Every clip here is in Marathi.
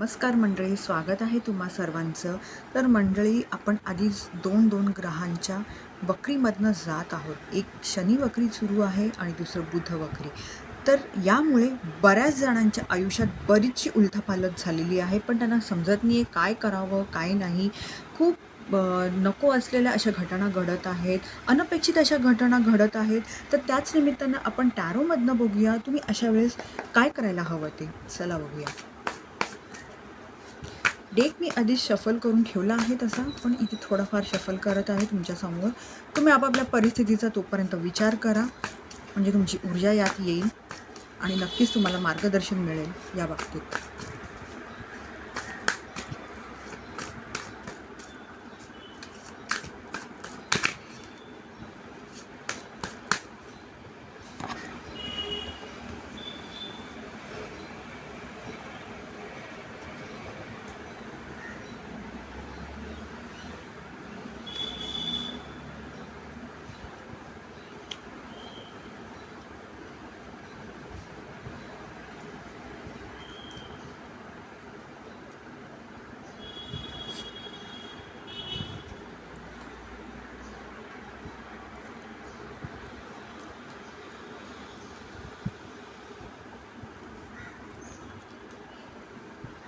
नमस्कार मंडळी स्वागत आहे तुम्हा सर्वांचं. तर मंडळी आपण आधीच दोन दोन ग्रहांच्या वक्रीमधनं जात आहोत. एक शनी वक्री सुरू आहे आणि दुसरं बुध वक्री. तर यामुळे बऱ्याच जणांच्या आयुष्यात बरीचशी उलथापालथ झालेली आहे पण त्यांना समजत नाही आहे काय करावं काय नाही. खूप नको असलेल्या अशा घटना घडत आहेत अनपेक्षित अशा घटना घडत आहेत. तर त्याच निमित्तानं आपण टॅरोमधनं बघूया. तुम्ही अशा वेळेस काय करायला हवं ते? चला बघूया. डेक मी आधीच शफल करून ठेवला आहे तसा पण इथे थोडाफार शफल करत आहे तुमच्यासमोर तुम्ही आपापल्या परिस्थितीचा तोपर्यंत विचार करा म्हणजे तुमची ऊर्जा यात येईल आणि नक्कीच तुम्हाला मार्गदर्शन मिळेल या बाबतीत.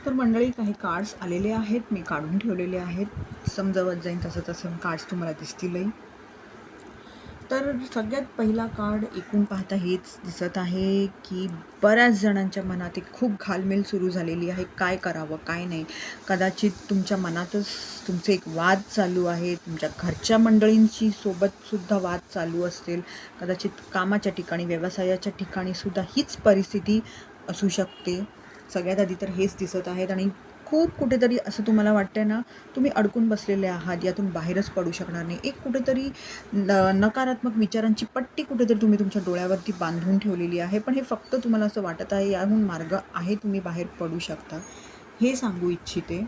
तर मंडळी काही कार्ड्स आलेले आहेत. मी काढून ठेवलेले आहेत. समजवत जाईन तसं तसं कार्ड्स तुम्हाला दिसतीलही तर सगळ्यात पहिला कार्ड एकूण पाहता हेच दिसत आहे की बऱ्याच जणांच्या मनात एक खूप घालमेल सुरू झालेली आहे. काय करावं काय नाही. कदाचित तुमच्या मनातच तुमचे एक वाद चालू आहे. तुमच्या घरच्या मंडळींशी सोबतसुद्धा वाद चालू असेल. कदाचित कामाच्या ठिकाणी व्यवसायाच्या ठिकाणी सुद्धा हीच परिस्थिती असू शकते. सगळ्यात आधी तर हेच दिसत आहेत आणि खूप कुठेतरी असं तुम्हाला वाटतंय ना तुम्ही अडकून बसलेले आहात यातून बाहेरच पडू शकणार नाही. एक कुठेतरी न नकारात्मक विचारांची पट्टी कुठेतरी तुम्ही तुमच्या डोळ्यावरती बांधून ठेवलेली आहे पण हे फक्त तुम्हाला असं वाटत आहे याहून मार्ग आहे तुम्ही बाहेर पडू शकता. हे सांगू इच्छिते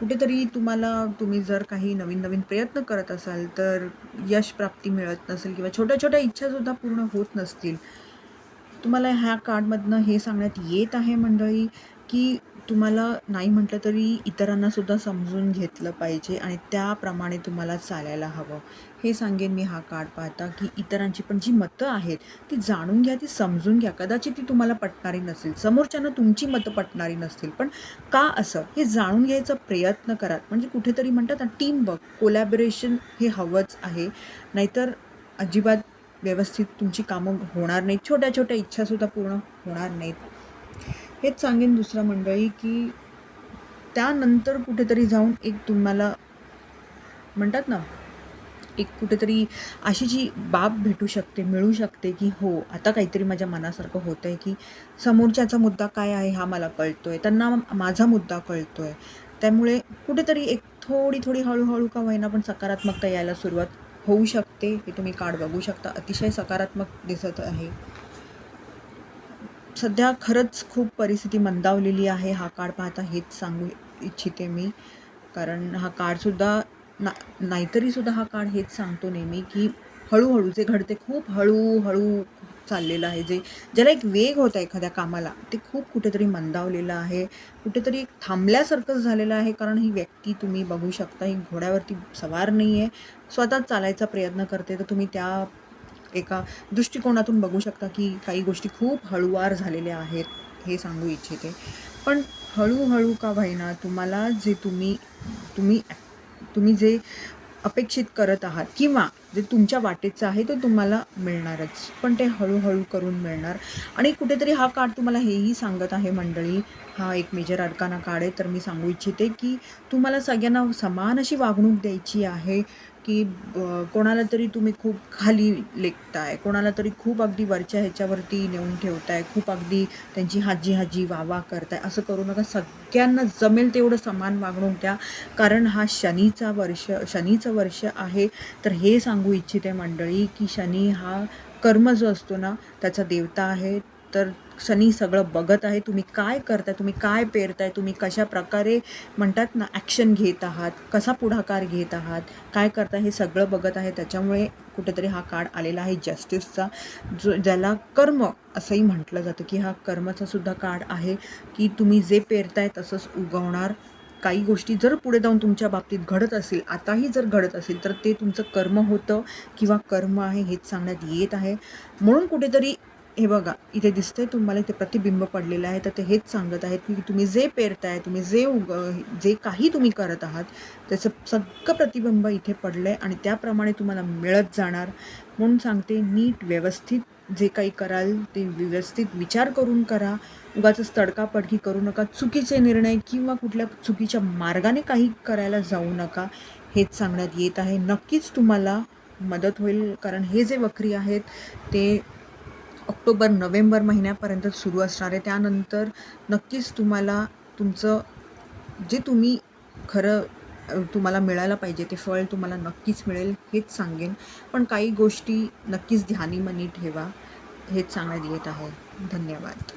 कुठेतरी तुम्हाला तुम्ही जर काही नवीन नवीन प्रयत्न करत असाल तर यश प्राप्ती मिळत नसेल किंवा छोट्या छोट्या इच्छासुद्धा पूर्ण होत नसतील तुम्हाला ह्या कार्डमधनं हे सांगण्यात येत आहे मंडळी की तुम्हाला नाही म्हटलं तरी इतरांना सुद्धा समजून घेतलं पाहिजे आणि त्याप्रमाणे तुम्हाला चालायला हवं. हे सांगेन मी हा कार्ड पाहता की इतरांची पण जी मतं आहेत ती जाणून घ्या ती समजून घ्या. कदाचित ती तुम्हाला पटणारी नसेल. समोरच्यानं तुमची मतं पटणारी नसतील पण का असं? हे जाणून घ्यायचा प्रयत्न करा. म्हणजे कुठेतरी म्हणतात ना टीम वर्क कोलॅबरेशन हे हवंच आहे. नाहीतर अजिबात व्यवस्थित तुमची कामं होणार नाहीत. छोट्या छोट्या इच्छासुद्धा पूर्ण होणार नाहीत. हेच सांगेन दुसरं मंडळी की त्यानंतर कुठेतरी जाऊन एक तुम्हाला म्हणतात ना एक कुठेतरी अशी जी बाब भेटू शकते मिळू शकते की हो आता काहीतरी माझ्या मनासारखं होतं आहे की समोरच्याचा मुद्दा काय आहे हा मला कळतो आहे त्यांना माझा मुद्दा कळतो आहे त्यामुळे कुठेतरी एक थोडी थोडी हळूहळू का होईना पण सकारात्मकता यायला सुरुवात होऊ शकते हे तुम्ही कार्ड बघू शकता. अतिशय सकारात्मक दिसत आहे. सध्या खरंच खूप परिस्थिती मंदावलेली आहे हा कार्ड पाहता हेच सांगू इच्छिते मी. कारण हा कार्डसुद्धा ना नाहीतरीसुद्धा हा कार्ड हेच सांगतो नेहमी की हळूहळू जे घडते खूप हळूहळू चाललेलं आहे. जे ज्याला एक वेग होता एखाद्या कामाला ते खूप कुठेतरी मंदावलेलं आहे. कुठेतरी एक थांबल्यासारखंच झालेलं आहे कारण ही व्यक्ती तुम्ही बघू शकता ही घोड्यावरती सवार नाही आहे स्वतःच चालायचा प्रयत्न करते तर तुम्ही त्या एका दृष्टिकोनातून बघू शकता की काही गोष्टी खूप हळूवार झालेल्या आहेत हे सांगू इच्छिते. पण हळूहळू का व्हायना तुम्हाला जे तुम्ही तुम्ही तुम्ही जे अपेक्षित करत आहात किंवा जे तुमच्या वाटेचं आहे ते तुम्हाला मिळणारच. पण ते हळूहळू करून मिळणार. आणि कुठेतरी हा कार्ड तुम्हाला हेही सांगत आहे मंडळी हा एक मेजर अडकाना कार्ड आहे. तर मी सांगू इच्छिते की तुम्हाला सगळ्यांना समान अशी वागणूक द्यायची आहे. की कोणाला तरी तुम्ही खूप खाली लेखताय कोणाला तरी खूप अगदी वरच्या ह्याच्यावरती नेऊन ठेवताय खूप अगदी त्यांची हाजी हाजी वा वा करताय असं करू नका. सगळ्यांना जमेल तेवढं समान वागणूक द्या. कारण हा शनीचा वर्ष शनीचं वर्ष आहे. तर हे सांगू इच्छिते मंडळी की शनी हा कर्म जो असतो ना त्याचा देवता आहे. तर शनी सगळं बघत आहे. तुम्ही काय करताय? तुम्ही काय पेरताय? तुम्ही कशा प्रकारे म्हणतात ना ॲक्शन घेत आहात? कसा पुढाकार घेत आहात? काय करता हे सगळं बघत आहे. त्याच्यामुळे कुठेतरी हा कार्ड आलेला आहे जस्टिसचा जो ज्याला कर्म असंही म्हटलं जातं की हा कर्माचा सुद्धा कार्ड आहे की तुम्ही जे पेरताय तसंच उगवणार. काही गोष्टी जर पुढे जाऊन तुमच्या बाबतीत घडत असेल आताही जर घडत असेल तर ते तुमचं कर्म होतं किंवा कर्म आहे हेच सांगण्यात येत आहे. म्हणून कुठेतरी हे बघा इथे दिसतंय तुम्हाला इथे प्रतिबिंब पडलेलं आहे. तर ते हेच सांगत आहेत की तुम्ही जे पेरताय तुम्ही जे उग जे काही तुम्ही करत आहात त्याचं सगळं प्रतिबिंब इथे पडलं आहे आणि त्याप्रमाणे तुम्हाला मिळत जाणार. म्हणून सांगते नीट व्यवस्थित जे काही कराल ते व्यवस्थित विचार करून करा. उगाच तडकापडकी करू नका. चुकीचे निर्णय किंवा कुठल्या चुकीच्या मार्गाने काही करायला जाऊ नका. हेच सांगण्यात येत आहे. नक्कीच तुम्हाला मदत होईल कारण हे जे वक्री आहेत ते ऑक्टोबर नोव्हेंबर महिन्यापर्यंत सुरू असणार आहे. त्यानंतर नक्कीच तुम्हाला तुमचं जे तुम्ही खरं तुम्हाला मिळायला पाहिजे ते फळ तुम्हाला नक्कीच मिळेल हेच सांगेन. पण काही गोष्टी नक्कीच ध्यानी मनी ठेवा हेच सांगण्यात येत आहे. धन्यवाद.